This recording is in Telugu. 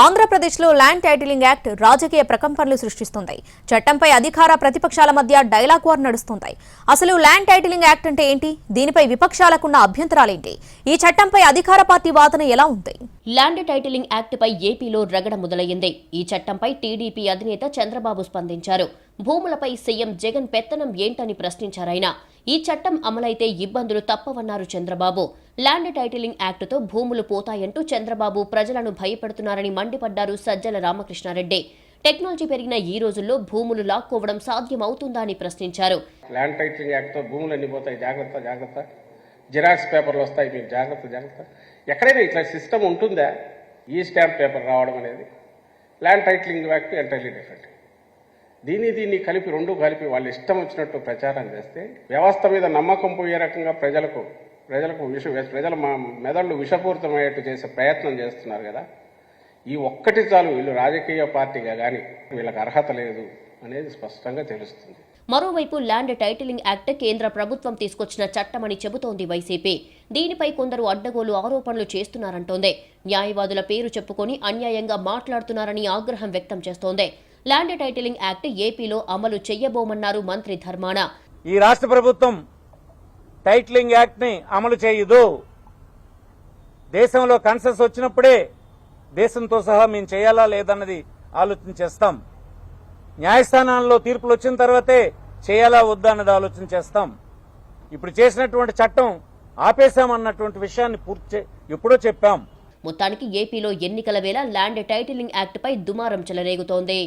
ఆంధ్రప్రదేశ్లో ల్యాండ్ టైటిలింగ్ యాక్ట్ రాజకీయ ప్రకంపనలు సృష్టిస్తుంది. చట్టంపై అధికార ప్రతిపక్షాల మధ్య డైలాగ్ వార్ నడుస్తుంది. అసలు ల్యాండ్ టైటిలింగ్ యాక్ట్ అంటే ఏంటి? దీనిపై విపక్షాలకున్న అభ్యంతరాలేంటి? ఈ చట్టంపై అధికార పార్టీ వాదన ఎలా ఉంది? ల్యాండ్ టైటిలింగ్ యాక్ట్పై ఏపీలో రగడ మొదలయ్యింది. ఈ చట్టంపై టీడీపీ అధినేత చంద్రబాబు స్పందించారు. భూములపై సీఎం జగన్ పెత్తనం ఏంటని ప్రశ్నించారాయన. ఈ చట్టం అమలైతే ఇబ్బందులు తప్పవన్నారు చంద్రబాబు. ల్యాండ్ టైటిలింగ్ యాక్టుతో భూములు పోతాయంటూ చంద్రబాబు ప్రజలను భయపెడుతున్నారని మండిపడ్డారు సజ్జల రామకృష్ణారెడ్డి. టెక్నాలజీ పెరిగిన ఈ రోజుల్లో భూములు లాక్కోవడం సాధ్యమవుతుందా అని ప్రశ్నించారు. ల్యాండ్ టైటిలింగ్ యాక్ట్తో భూములు అన్ని పోతాయి? జాగ్రత్త జాగ్రత్త. జిరాక్స్ పేపర్లు వస్తాయి మీరు జాగ్రత్త జాగ్రత్త. ఎక్కడైనా ఇట్లా సిస్టమ్ ఉంటుందా? ఈ స్టాంప్ పేపర్ రావడం అనేది. Land titling act entirely different దీన్ని దీన్ని కలిపి రెండు కలిపి వాళ్ళు ఇష్టం వచ్చినట్టు ప్రచారం చేస్తే వ్యవస్థ మీద నమ్మకం పోయే రకంగా ప్రజలకు ప్రజలకు విష ప్రజల మెదళ్ళు విషపూరితమయ్యేట్టు చేసే ప్రయత్నం చేస్తున్నారు కదా. ఈ ఒక్కటి చాలు వీళ్ళు రాజకీయ పార్టీగా కానీ వీళ్ళకి అర్హత లేదు అనేది స్పష్టంగా తెలుస్తుంది. మరోవైపు ల్యాండ్ టైటిలింగ్ యాక్ట్ కేంద్ర ప్రభుత్వం తీసుకొచ్చిన చట్టమని చెబుతోంది వైసీపీ. దీనిపై కొందరు అడ్డగోలు ఆరోపణలు చేస్తున్నారంటోంది. న్యాయవాదుల పేరు చెప్పుకొని అన్యాయంగా మాట్లాడుతున్నారని ఆగ్రహం వ్యక్తం చేస్తోంది. ల్యాండ్ టైటిలింగ్ యాక్ట్ ఏపీలో అమలు చెయ్యబోమన్నారు మంత్రి ధర్మాన. ఈ రాష్ట్ర ప్రభుత్వం టైటిలింగ్ యాక్ట్ని అమలు చేయదు. దేశంలో కన్సెస్ వచ్చినప్పుడే దేశంతో సహా మేము చేయాలా లేదన్నది ఆలోచన చేస్తాం. న్యాయస్థానాల్లో తీర్పులు వచ్చిన తర్వాతే చేయాలా వద్దా అన్నది ఆలోచన చేస్తాం. ఇప్పుడు చేసినటువంటి చట్టం ఆపేశామన్నటువంటి విషయాన్ని పూర్తి ఎప్పుడో చెప్పాం. మొత్తానికి ఏపీలో ఎన్నికల వేళ ల్యాండ్ టైటిలింగ్ యాక్ట్పై దుమారం చెలరేగుతోంది.